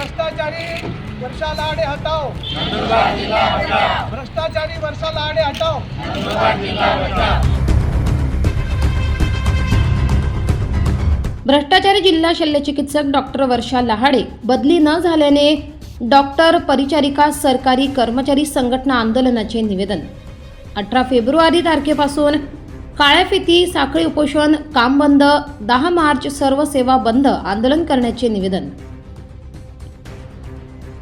भ्रष्टाचारी वर्षा लाडे हटाओ. भ्रष्टाचारी वर्षा लाडे हटाओ. भ्रष्टाचारी जिल्हा शल्यचिकित्सक डॉक्टर वर्षा लहाडे बदली न झाल्याने डॉक्टर परिचारिका सरकारी कर्मचारी संघटना आंदोलनाचे निवेदन. अठरा फेब्रुवारी तारखेपासून काळ्या फिती साखळी उपोषण काम बंद दहा मार्च सर्व सेवा बंद आंदोलन करण्याचे निवेदन.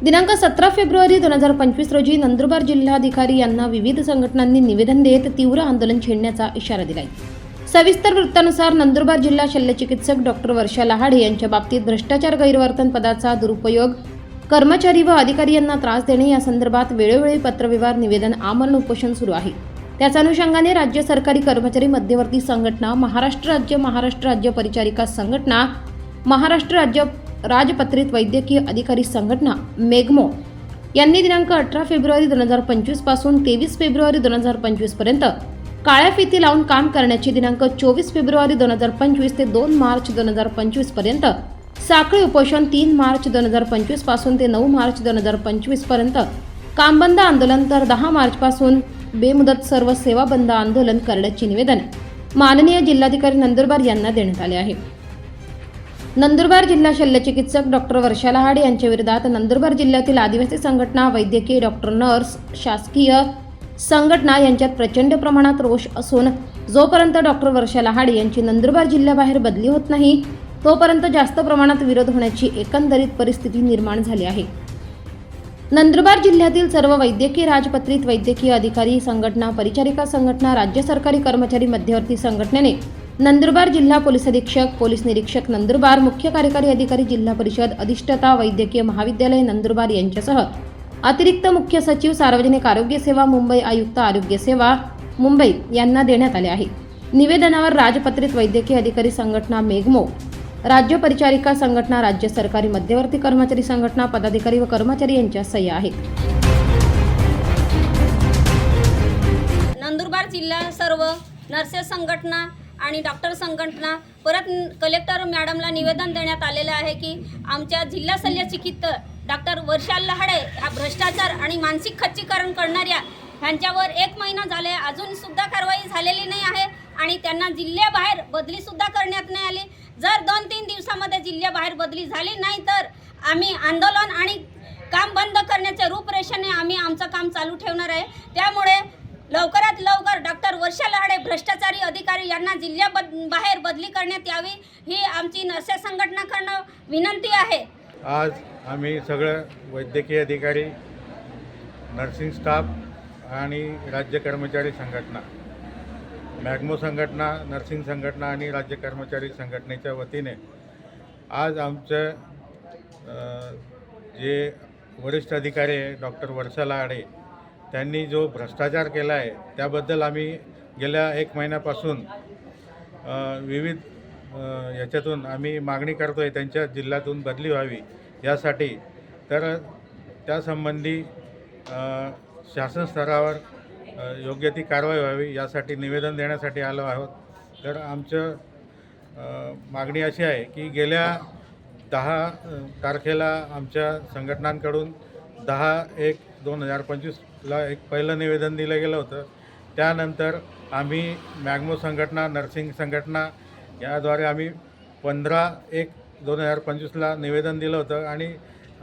दिनांक सतरा फेब्रुवारी दोन हजार पंचवीस रोजी नंदुरबार जिल्हाधिकारी यांना विविध संघटनांनी निवेदन देत तीव्र आंदोलन छेडण्याचा इशारा दिलाय. सविस्तर वृत्तानुसार नंदुरबार जिल्हा शल्यचिकित्सक डॉक्टर वर्षा लहाडे यांच्या बाबतीत भ्रष्टाचार गैरवर्तन पदाचा दुरुपयोग कर्मचारी व अधिकारी यांना त्रास देणे या संदर्भात वेळोवेळी पत्रव्यवहार निवेदन आमरण उपोषण सुरू आहे. त्याच अनुषंगाने राज्य सरकारी कर्मचारी मध्यवर्ती संघटना महाराष्ट्र राज्य महाराष्ट्र राज्य परिचारिका संघटना महाराष्ट्र राज्य राजपत्रित वैद्यकीय अधिकारी संघटना मेगमो यांनी दिनांक अठरा फेब्रुवारी दोन हजार पंचवीसपासून तेवीस फेब्रुवारी दोन हजार पंचवीसपर्यंत काळ्या फिती लावून काम करण्याची दिनांक चोवीस फेब्रुवारी दोन हजार पंचवीस ते दोन मार्च दोन हजार पंचवीसपर्यंत साखळी उपोषण तीन मार्च दोन हजार पंचवीसपासून ते नऊ मार्च दोन हजार पंचवीसपर्यंत कामबंद आंदोलन तर दहा मार्च पासून बेमुदत सर्व सेवा बंद आंदोलन करण्याचे निवेदन माननीय जिल्हाधिकारी नंदुरबार यांना देण्यात आले आहे. नंदुरबार जिल्हा शल्यचिकित्सक डॉक्टर वर्षा लहाड यांच्या विरोधात नंदुरबार जिल्ह्यातील आदिवासी संघटना वैद्यकीय डॉक्टर नर्स शासकीय संघटना यांच्यात प्रचंड प्रमाणात रोष असून जोपर्यंत डॉक्टर वर्षा लहाड यांची नंदुरबार जिल्ह्याबाहेर बदली होत नाही तोपर्यंत जास्त प्रमाणात विरोध होण्याची एकंदरीत परिस्थिती निर्माण झाली आहे. नंदुरबार जिल्ह्यातील सर्व वैद्यकीय राजपत्रित वैद्यकीय अधिकारी संघटना परिचारिका संघटना राज्य सरकारी कर्मचारी मध्यवर्ती संघटनेने नंदुरबार जिल्हा पोलीस अधीक्षक पोलीस निरीक्षक नंदुरबार मुख्य कार्यकारी अधिकारी जिल्हा परिषद अधिष्ठता वैद्यकीय महाविद्यालय नंदुरबार यांच्यासह अतिरिक्त मुख्य सचिव सार्वजनिक आरोग्य सेवा मुंबई आयुक्त आरोग्य सेवा मुंबई यांना देण्यात आले आहे. निवेदनावर राजपत्रित वैद्यकीय अधिकारी संघटना मेघमो राज्य परिचारिका संघटना राज्य सरकारी मध्यवर्ती कर्मचारी संघटना पदाधिकारी व कर्मचारी यांच्या सह्या आहेत. नंदुरबार जिल्हा सर्व नर्सेस संघटना आणि डॉक्टर संघटना परत कलेक्टर मॅडमला निवेदन देण्यात आलेलं आहे की आमच्या जिल्हा शल्यचिकित्सक डॉक्टर वर्षा लहाडे ह्या भ्रष्टाचार आणि मानसिक खच्चीकरण करणाऱ्या ह्यांच्यावर एक महिना झाले अजून सुद्धा कारवाई झालेली नाही आहे आणि त्यांना जिल्ह्याबाहेर बदली सुद्धा करण्यात नाही आली. जर दोन तीन दिवसामध्ये जिल्ह्याबाहेर बदली झाली नाही तर आम्ही आंदोलन आणि काम बंद करण्याच्या रूपरेषेने आम्ही आमचं काम चालू ठेवणार आहे. त्यामुळे लवकरात लवकर डॉक्टर वर्षा लाडे भ्रष्टाचारी अधिकारी यांना जिल्ह्या बद बाहेर बदली करण्यात यावी ही आमची नर्से संघटनाकडनं विनंती आहे. आज आम्ही सगळं वैद्यकीय अधिकारी नर्सिंग स्टाफ आणि राज्य कर्मचारी संघटना मॅग्मो संघटना नर्सिंग संघटना आणि राज्य कर्मचारी संघटनेच्या वतीने आज आमचं जे वरिष्ठ अधिकारी आहे डॉक्टर वर्षा लाडे त्यांनी जो भ्रष्टाचार केला आहे त्याबद्दल आम्ही गेल्या एक महिन्यापासून विविध याच्यातून आम्ही मागणी करतो आहे त्यांच्या जिल्ह्यातून बदली व्हावी यासाठी. तर त्यासंबंधी शासन स्तरावर योग्य ती कारवाई व्हावी यासाठी निवेदन देण्यासाठी आलो आहोत. तर आमचं मागणी अशी आहे की गेल्या दहा तारखेला आमच्या संघटनांकडून दहा एक दोन हजार पंचवीसला एक पहिलं निवेदन दिलं गेलं होतं. त्यानंतर आम्ही मॅग्मो संघटना नर्सिंग संघटना याद्वारे आम्ही पंधरा एक दोन हजार पंचवीसला निवेदन दिलं होतं आणि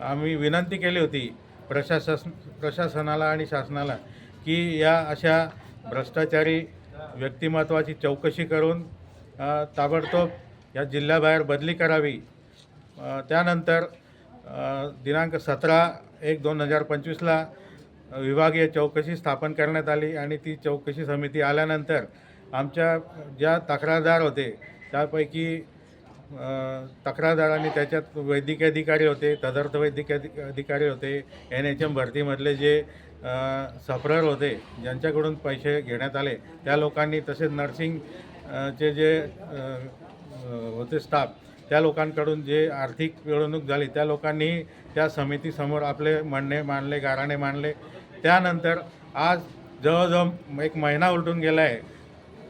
आम्ही विनंती केली होती प्रशासन प्रशासनाला आणि शासनाला की या अशा भ्रष्टाचारी व्यक्तिमत्वाची चौकशी करून ताबडतोब या जिल्ह्याबाहेर बदली करावी. त्यानंतर दिनांक सतरा एक दोन हजार पंचवीसला विभागीय चौकशी स्थापन करण्यात आली आणि ती चौकशी समिती आल्यानंतर आमच्या ज्या तक्रारदार होते त्यापैकी तक्रारदार आणि त्याच्यात वैद्यकीय अधिकारी होते तदर्थ वैद्यकीय अधिकारी होते एन एच एम भरतीमधले जे सफरर होते ज्यांच्याकडून पैसे घेण्यात आले त्या लोकांनी तसेच नर्सिंग चे जे होते स्टाफ त्या लोकांकडून जे आर्थिक पिळवणूक झाली त्या लोकांनी त्या समितीसमोर आपले म्हणणे मांडले गाराणे मांडले. त्यानंतर आज जवळजवळ एक महिना उलटून गेला आहे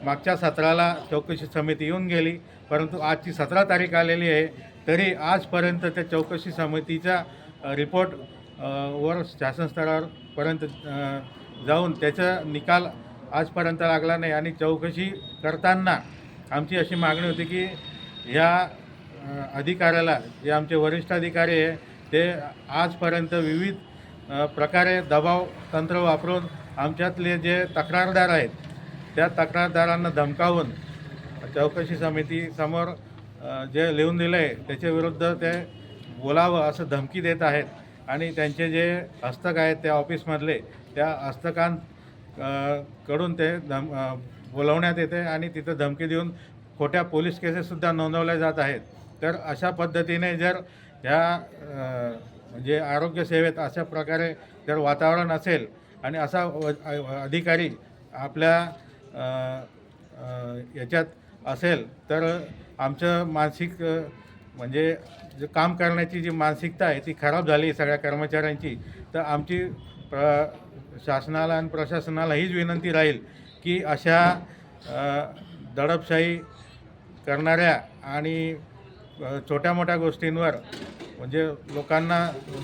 मागच्या सतराला चौकशी समिती येऊन गेली परंतु आजची सतरा तारीख आलेली आहे तरी आजपर्यंत त्या चौकशी समितीचा रिपोर्ट वर शासन स्तरावरपर्यंत जाऊन त्याचा निकाल आजपर्यंत लागला नाही. आणि चौकशी करताना आमची अशी मागणी होती की ह्या अधिकाऱ्याला जे आमचे वरिष्ठ अधिकारी आहे ते आजपर्यंत विविध प्रकारे दबाव तंत्र वापरून आमच्यातले जे तक्रारदार आहेत त्या तक्रारदारांना धमकावून चौकशी समितीसमोर जे लिहून दिलं आहे त्याच्या विरुद्ध ते बोलावं असं धमकी देत आहेत. आणि त्यांचे जे हस्तक आहेत त्या ऑफिसमधले त्या हस्तकां कडून ते धम बोलवण्यात येते आणि तिथं धमकी देऊन खोट्या पोलीस केसेससुद्धा नोंदवल्या जात आहेत. तर अशा पद्धतीने जर ह्या म्हणजे आरोग्यसेवेत अशा प्रकारे जर वातावरण असेल आणि असा व- अधिकारी आपल्या याच्यात असेल तर आमचं मानसिक म्हणजे जे काम करण्याची जी मानसिकता आहे ती खराब झाली सगळ्या कर्मचाऱ्यांची तर आमची प्र शासनाला आणि प्रशासनाला हीच विनंती राहील की अशा दडपशाही करणाऱ्या आणि छोट्या मोठ्या गोष्टींवर म्हणजे लोकांना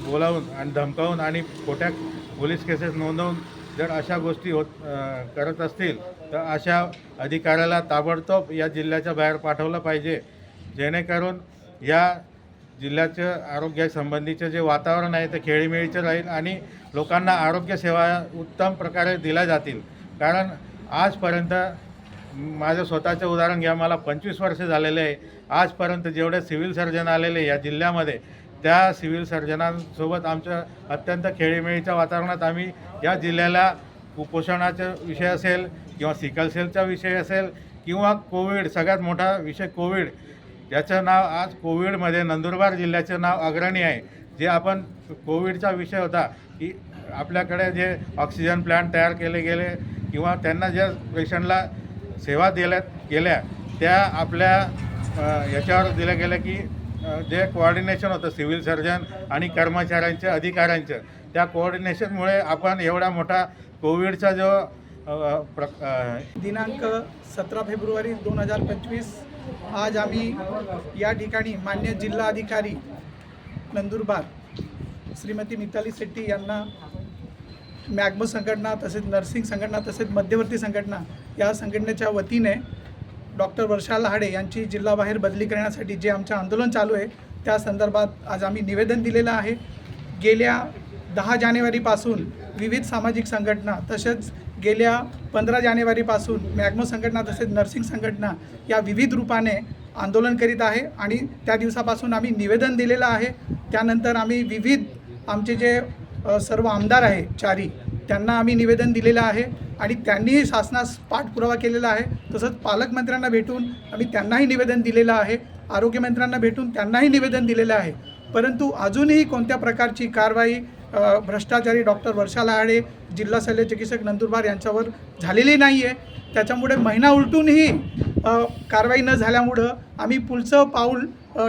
बोलावून आणि धमकावून आणि खोट्या पोलीस केसेस नोंदवून जर अशा गोष्टी होत करत असतील तर अशा अधिकाऱ्याला ताबडतोब या जिल्ह्याच्या बाहेर पाठवलं पाहिजे. जेणेकरून या जिल्ह्याचं आरोग्यासंबंधीचं जे वातावरण आहे ते खेळीमेळीचं राहील आणि लोकांना आरोग्यसेवा उत्तम प्रकारे दिल्या जातील. कारण आजपर्यंत माझं स्वतःचं उदाहरण घ्या. मला पंचवीस वर्ष झालेले आहे. आजपर्यंत जेवढे सिव्हिल सर्जन आलेले या जिल्ह्यामध्ये त्या सिव्हिल सर्जनांसोबत आमच्या अत्यंत खेळीमेळीच्या वातावरणात आम्ही या जिल्ह्याला कुपोषणाचा विषय असेल किंवा सिकल सेलचा विषय असेल किंवा कोविड सगळ्यात मोठा विषय कोविड. याचं नाव आज कोविडमध्ये नंदुरबार जिल्ह्याचं नाव अग्रणी आहे. जे आपण कोविडचा विषय होता की आपल्याकडे जे ऑक्सिजन प्लॅन्ट तयार केले गेले किंवा त्यांना ज्या पेशंटला सेवा दिल्या गेल्या त्या आपल्या याच्यावर दिल्या गेल्या की जे कोऑर्डिनेशन होतं सिव्हिल सर्जन आणि कर्मचाऱ्यांचं अधिकाऱ्यांचं त्या कोऑर्डिनेशनमुळे आपण एवढा मोठा कोविडचा जो प्र दिनांक सतरा फेब्रुवारी दोन हजार पंचवीस आज आम्ही या ठिकाणी मान्य जिल्हा अधिकारी नंदुरबार श्रीमती मिताली शेट्टी यांना मॅग्मो संघटना तसेच नर्सिंग संघटना तसेच मध्यवर्ती संघटना या संघटनेच्या वतीने डॉक्टर वर्षा लहाडे यांची जिल्हाबाहेर बदली करण्यासाठी जे आमचं आंदोलन चालू आहे त्या संदर्भात आज आम्ही निवेदन दिलेलं आहे. गेल्या दहा जानेवारीपासून विविध सामाजिक संघटना तसेच गेल्या पंधरा जानेवारीपासून मॅग्मो संघटना तसेच नर्सिंग संघटना या विविध रूपाने आंदोलन करीत आहे आणि त्या दिवसापासून आम्ही निवेदन दिलेलं आहे. त्यानंतर आम्ही विविध आमचे जे सर्व आमदार आहे चारी त्यांना आम्ही निवेदन दिलेलं आहे आणि त्यांनीही शासनास पाठपुरावा केलेला आहे. तसंच पालकमंत्र्यांना भेटून आम्ही त्यांनाही निवेदन दिलेलं आहे आरोग्यमंत्र्यांना भेटून त्यांनाही निवेदन दिलेलं आहे. परंतु अजूनही कोणत्या प्रकारची कारवाई भ्रष्टाचारी डॉक्टर वर्षा लहाडे जिल्हा शल्य चिकित्सक नंदुरबार यांच्यावर झालेली नाही आहे त्याच्यामुळे महिना उलटूनही कारवाई न झाल्यामुळं आम्ही पुढचं पाऊल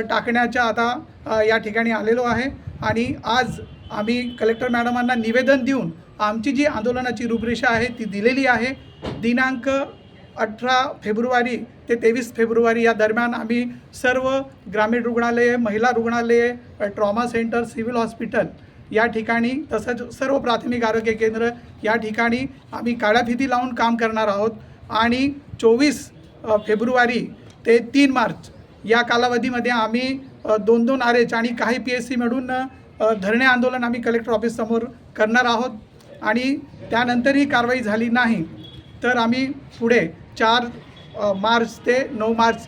टाकण्याच्या आता या ठिकाणी आलेलो आहे. आणि आज आम्ही कलेक्टर मॅडमांना निवेदन देऊन आमची जी आंदोलनाची रूपरेषा आहे ती दिलेली आहे. दिनांक अठरा फेब्रुवारी ते तेवीस फेब्रुवारी या दरम्यान आम्ही सर्व ग्रामीण रुग्णालये महिला रुग्णालये ट्रॉमा सेंटर सिव्हिल हॉस्पिटल या ठिकाणी तसंच सर्व प्राथमिक आरोग्य केंद्र या ठिकाणी आम्ही काळ्याफिती लावून काम करणार आहोत. आणि चोवीस फेब्रुवारी ते तीन मार्च या कालावधीमध्ये आम्ही दोन दोन आर एच आणि काही पी एस सी मिळून धरणे आंदोलन आम्ही कलेक्टर ऑफिससमोर करणार आहोत आणि त्यानंतरही कारवाई झाली नाही तर आम्ही पुढे चार मार्च ते नऊ मार्च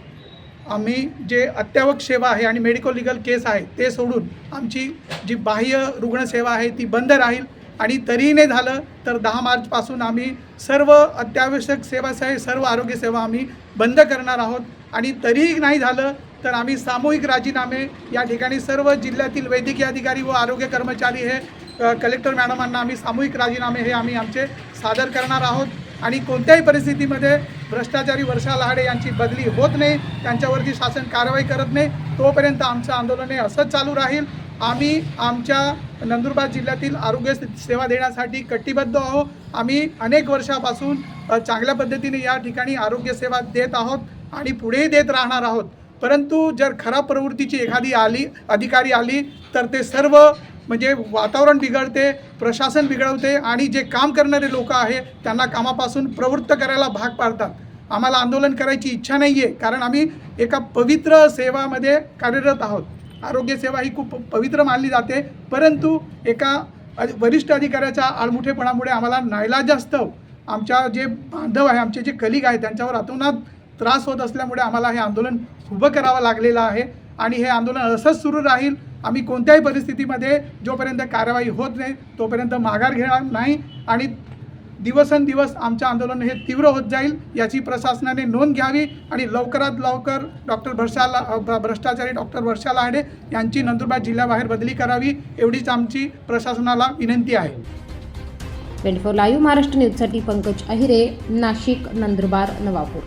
आम्ही जे अत्यावक सेवा आहे आणि मेडिकल लिगल केस आहे ते सोडून आमची जी बाह्य रुग्णसेवा आहे ती बंद राहील आणि तरीही नाही झालं तर दहा मार्चपासून आम्ही सर्व अत्यावश्यक सेवा सर्व आरोग्य सेवा आम्ही बंद करणार आहोत आणि तरीही नाही झालं तर आम्ही सामूहिक राजीनामे या ठिकाणी सर्व जिल्ह्यातील वैद्यकीय अधिकारी व आरोग्य कर्मचारी हे कलेक्टर मॅडमांना आम्ही सामूहिक राजीनामे हे आम्ही आमचे सादर करणार आहोत. आणि कोणत्याही परिस्थितीमध्ये भ्रष्टाचारी वर्षा लहाडे यांची बदली होत नाही त्यांच्यावरती शासन कारवाई करत नाही तोपर्यंत आमचं आंदोलन हे असंच चालू राहील. आम्ही आमच्या नंदुरबार जिल्ह्यातील आरोग्य सेवा देण्यासाठी कटिबद्ध आहोत. आम्ही अनेक वर्षापासून चांगल्या पद्धतीने या ठिकाणी आरोग्य सेवा देत आहोत आणि पुढेही देत राहणार आहोत. परंतु जर खराब प्रवृत्तीची एखादी आली अधिकारी आली तर ते सर्व म्हणजे वातावरण बिघडते प्रशासन बिघडवते आणि जे काम करणारे लोक आहे त्यांना कामापासून प्रवृत्त करायला भाग पाडतात. आम्हाला आंदोलन करायची इच्छा नाही आहे कारण आम्ही एका पवित्र सेवामध्ये कार्यरत आहोत. आरोग्यसेवा ही खूप पवित्र मानली जाते परंतु एका वरिष्ठ अधिकाऱ्याच्या आळमुठेपणामुळे आम्हाला नाईलाजास्तव आमच्या जे बांधव आहे आमचे जे कलिग आहे त्यांच्यावर अतोनात त्रास होत असल्यामुळे आम्हाला हे आंदोलन उभं करावं लागलेलं आहे आणि हे आंदोलन असंच सुरू राहील. आम्ही कोणत्याही परिस्थितीमध्ये जोपर्यंत कारवाई होत नाही तोपर्यंत माघार घेणार नाही आणि दिवसेंदिवस आमचं आंदोलन हे तीव्र होत जाईल याची प्रशासनाने नोंद घ्यावी आणि लवकरात लवकर डॉक्टर भरशाला भ्रष्टाचारी डॉक्टर वर्षा लांडे यांची नंदुरबार जिल्ह्याबाहेर बदली करावी एवढीच आमची प्रशासनाला विनंती आहे. ट्वेंटी फोर लाईव्ह महाराष्ट्र न्यूजसाठी पंकज अहिरे नाशिक नंदुरबार नवापूर.